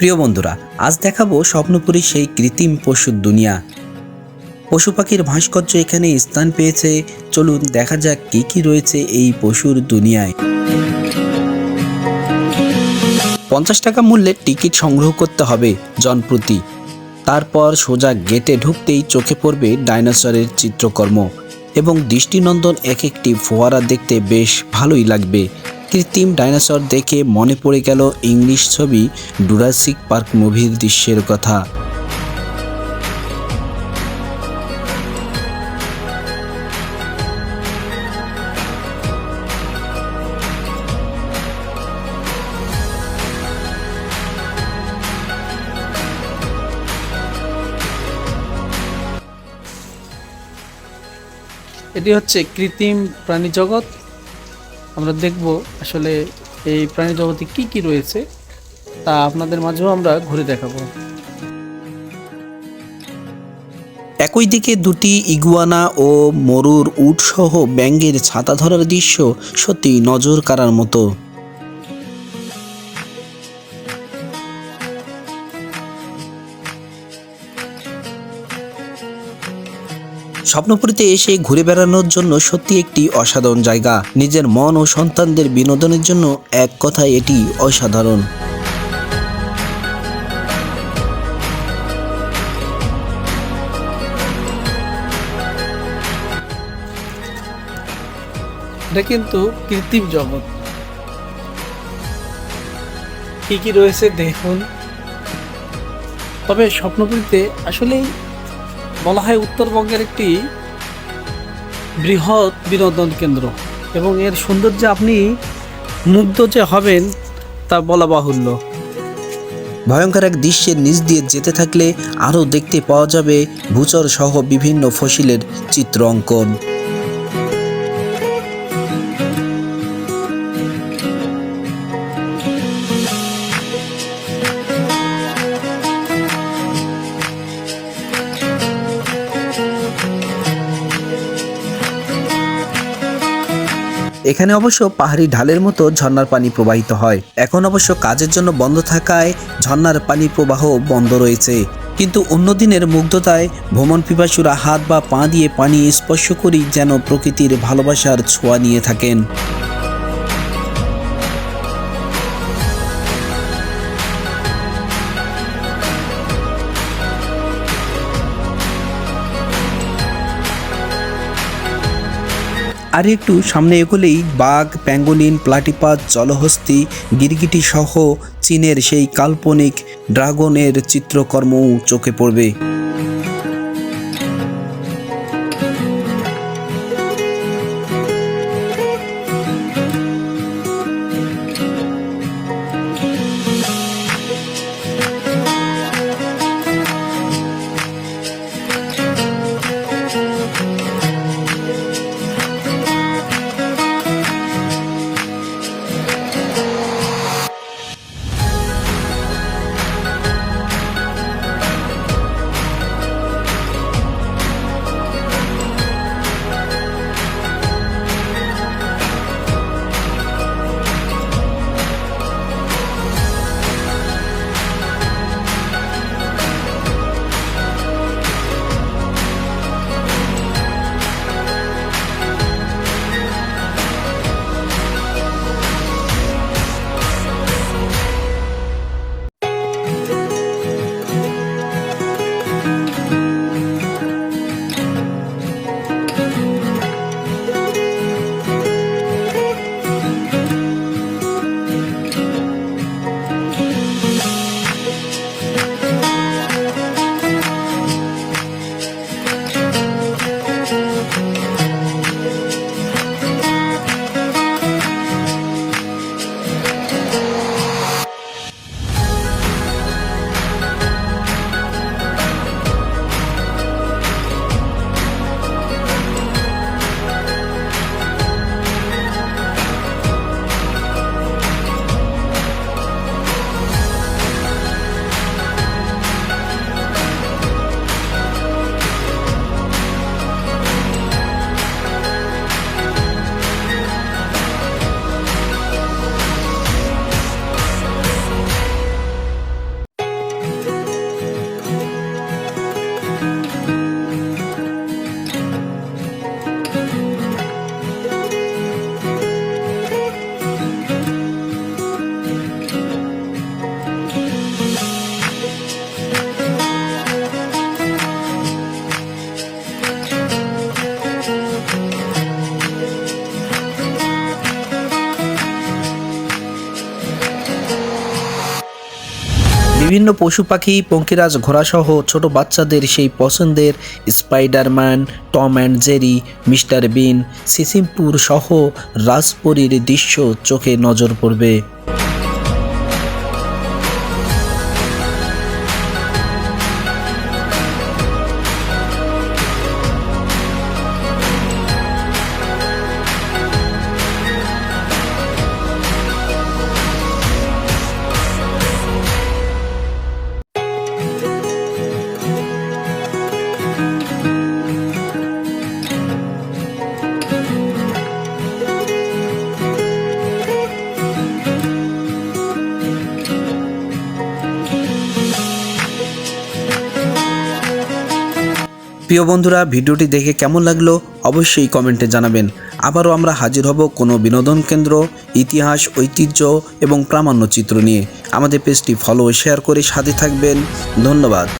প্রিয় বন্ধুরা, আজ দেখাবো স্বপ্নপুরী সেই কৃত্রিম পশুর দুনিয়া। পশু পাখির ভাস্কর্য এখানে স্থান পেয়েছে। চলুন দেখা যাক কি কি রয়েছে এই পশুর দুনিয়ায়। পঞ্চাশ টাকা মূল্যের টিকিট সংগ্রহ করতে হবে জনপ্রতি। তারপর সোজা গেটে ঢুকতেই চোখে পড়বে ডাইনোসরের চিত্রকর্ম। এবং দৃষ্টিনন্দন এক একটি ফোয়ারা দেখতে বেশ ভালোই লাগবে। কৃত্রিম ডাইনোসর দেখে মনে পড়ে গেল ইংলিশ ছবি ডুরাসিক পার্ক মুভির দৃশ্যের কথা। এটি হচ্ছে কৃত্রিম প্রাণী জগৎ আমরা দেখব আসলে এই প্রাণী জগতে কি কি রয়েছে তা আপনাদের মাঝেও আমরা ঘুরে দেখাব। একই দিকে দুটি ইগুয়ানা ও মরুর উট সহ ব্যাঙ্গের ছাতা ধরার দৃশ্য সত্যি নজর কাড়ার মতো। স্বপ্নপুরীতে এসে ঘুরে বেড়ানোর জন্য সত্যি একটি অসাধারণ জায়গা। নিজের মন ও সন্তানদের বিনোদনের জন্য এক কথায় এটি অসাধারণ। এটা কিন্তু কৃত্রিম জগৎ। কি কি রয়েছে দেখুন। তবে স্বপ্নপুরীতে আসলেই বলা হয় উত্তরবঙ্গের একটি বৃহৎ বিনোদন কেন্দ্র। এবং এর সৌন্দর্যে আপনি মুগ্ধ যে হবেন, তা বলা বাহুল্য। ভয়ঙ্কর এক দৃশ্যের নিচ দিয়ে যেতে থাকলে আরও দেখতে পাওয়া যাবে ভূচর সহ বিভিন্ন ফসিলের চিত্র অঙ্কন। এখানে অবশ্য পাহাড়ি ঢালের মতো ঝর্নার পানি প্রবাহিত হয়। এখন অবশ্য কাজের জন্য বন্ধ থাকায় ঝর্নার পানি প্রবাহ বন্ধ রয়েছে। কিন্তু অন্য দিনের মুগ্ধতায় ভ্রমণ পিপাসুরা হাত বা পা দিয়ে পানি স্পর্শ করি যেন প্রকৃতির ভালোবাসার ছোঁয়া নিয়ে থাকেন। আর একটু সামনে এগোলেই বাঘ, প্যাঙ্গোলিন, প্লাটিপাত, জলহস্তি, গিরগিটি সহ চীনের সেই কাল্পনিক ড্রাগনের চিত্রকর্মও চোখে পড়বে। বিভিন্ন পশু পাখি, পঙ্কিরাজ ঘোড়াসহ ছোট বাচ্চাদের সেই পছন্দের Spiderman, Tom and Jerry, mister Bean, Sisimpur সহ রাজপরীর দৃশ্য চোখে নজর পড়বে। প্রিয় বন্ধুরা, ভিডিওটি দেখে কেমন লাগল অবশ্যই কমেন্টে জানাবেন। আবারও আমরা হাজির হব কোনো বিনোদন কেন্দ্র, ইতিহাস, ঐতিহ্য এবং প্রামাণ্য চিত্র নিয়ে। আমাদের পেজটি ফলো শেয়ার করে সাথে থাকবেন। ধন্যবাদ।